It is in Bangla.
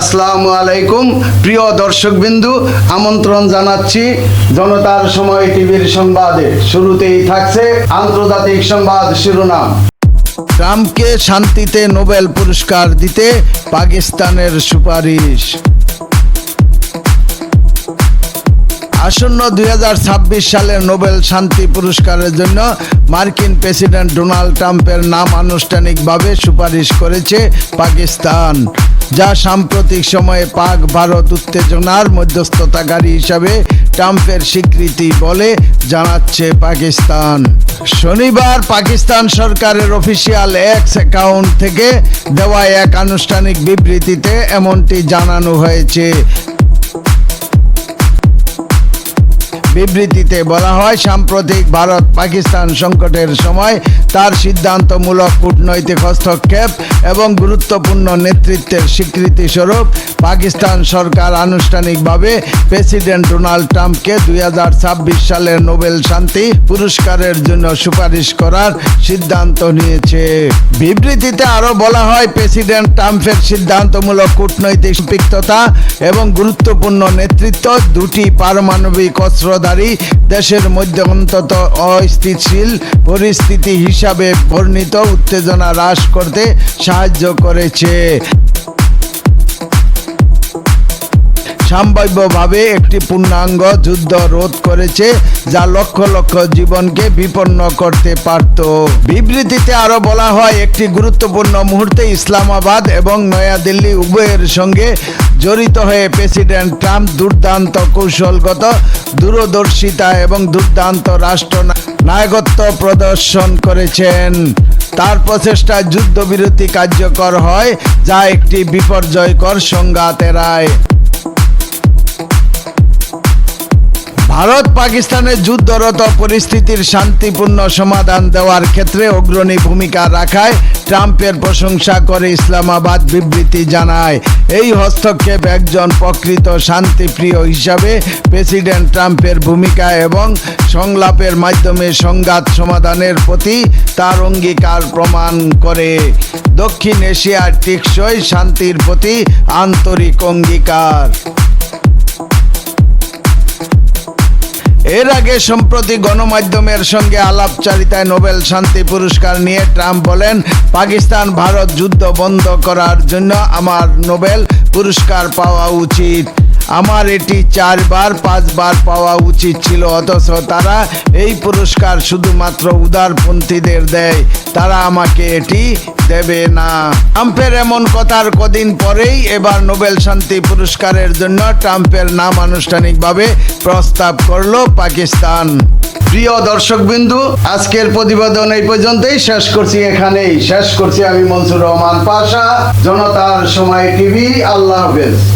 আসসালামু আলাইকুম। প্রিয় দর্শকবিন্দু, আমন্ত্রণ জানাচ্ছি জনতার সময় টিভির সংবাদে। শুরুতেই থাকছে আন্তর্জাতিক সংবাদ শিরোনাম। ট্রাম্পকে শান্তিতে নোবেল পুরস্কার দিতে পাকিস্তানের সুপারিশ। আসন্ন দুই হাজার ছাব্বিশ সালের নোবেল শান্তি পুরস্কারের জন্য মার্কিন প্রেসিডেন্ট ডোনাল্ড ট্রাম্পের নাম আনুষ্ঠানিকভাবে সুপারিশ করেছে পাকিস্তান। যা সাম্প্রতিক সময়ে পাক ভারত উত্তেজনার মধ্যস্থতাকারী হিসাবে ট্রাম্পের স্বীকৃতি বলে জানাচ্ছে পাকিস্তান। শনিবার পাকিস্তান সরকারের অফিসিয়াল এক্স অ্যাকাউন্ট থেকে দেওয়া এক আনুষ্ঠানিক বিবৃতিতে এমনটি জানানো হয়েছে। বিবৃতিতে বলা হয়, সাম্প্রতিক ভারত পাকিস্তান সংকটের সময় তার সিদ্ধান্তমূলক কূটনৈতিক হস্তক্ষেপ এবং গুরুত্বপূর্ণ নেতৃত্বের স্বীকৃতি স্বরূপ পাকিস্তান সরকার আনুষ্ঠানিকভাবে প্রেসিডেন্ট ডোনাল্ড ট্রাম্পকে দুই হাজার ছাব্বিশ সালের নোবেল শান্তি পুরস্কারের জন্য সুপারিশ করার সিদ্ধান্ত নিয়েছে। বিবৃতিতে আরও বলা হয়, প্রেসিডেন্ট ট্রাম্পের সিদ্ধান্তমূলক কূটনৈতিক সম্পৃক্ততা এবং গুরুত্বপূর্ণ নেতৃত্ব দুটি পারমাণবিক অস্ত্রধারী দেশের মধ্যে অন্তত অস্থিতিশীল পরিস্থিতি হিসাবে বর্ণিত উত্তেজনা হ্রাস করতে সাহায্য করেছে। সম্ভাব্যভাবে একটি পূর্ণাঙ্গ যুদ্ধ রোধ করেছে, যা লক্ষ লক্ষ জীবনকে বিপন্ন করতে পারত। বিবৃতিতে আরও বলা হয়, একটি গুরুত্বপূর্ণ মুহূর্তে ইসলামাবাদ এবং নয়াদিল্লি উভয়ের সঙ্গে জড়িত হয়ে প্রেসিডেন্ট ট্রাম্প দুর্দান্ত কৌশলগত দূরদর্শিতা এবং দুর্দান্ত রাষ্ট্র নায়কত্ব প্রদর্শন করেছেন। তার প্রচেষ্টা যুদ্ধবিরতি কার্যকর হয়, যা একটি বিপর্যয়কর সংঘাত এড়ায় ভারত পাকিস্তানের যুদ্ধরত পরিস্থিতির শান্তিপূর্ণ সমাধান দেওয়ার ক্ষেত্রে অগ্রণী ভূমিকা রাখায় ট্রাম্পের প্রশংসা করে ইসলামাবাদ বিবৃতি জানায়। এই হস্তক্ষেপ একজন প্রকৃত শান্তিপ্রিয় হিসাবে প্রেসিডেন্ট ট্রাম্পের ভূমিকা এবং সংলাপের মাধ্যমে সংঘাত সমাধানের প্রতি তার অঙ্গীকার প্রমাণ করে। দক্ষিণ এশিয়ার টেকসই শান্তির প্রতি আন্তরিক অঙ্গীকার। এর আগে সম্প্রতি গণমাধ্যমের সঙ্গে আলাপচারিতায় নোবেল শান্তি পুরস্কার নিয়ে ট্রাম্প বলেন, পাকিস্তান, ভারত যুদ্ধ বন্ধ করার জন্য আমার নোবেল পুরস্কার পাওয়া উচিত। আমার এটি চারবার, পাঁচবার পাওয়া উচিত ছিল, অথচ তারা এই পুরস্কার শুধুমাত্র উদারপন্থীদের দেয়। তারা আমাকে এটি দেবে না। ট্রাম্পের এমন কথার কদিন পরেই এবার নোবেল শান্তি পুরস্কারের জন্য ট্রাম্পের নাম আনুষ্ঠানিকভাবে প্রস্তাব করল পাকিস্তান। প্রিয় দর্শকবিন্দু, আজকের প্রতিবেদন এই পর্যন্তই। শেষ করছি এখানেই। শেষ করছি আমি মনসুর রহমান পাশা, জনতার সময় টিভি। আল্লাহ হাফেজ।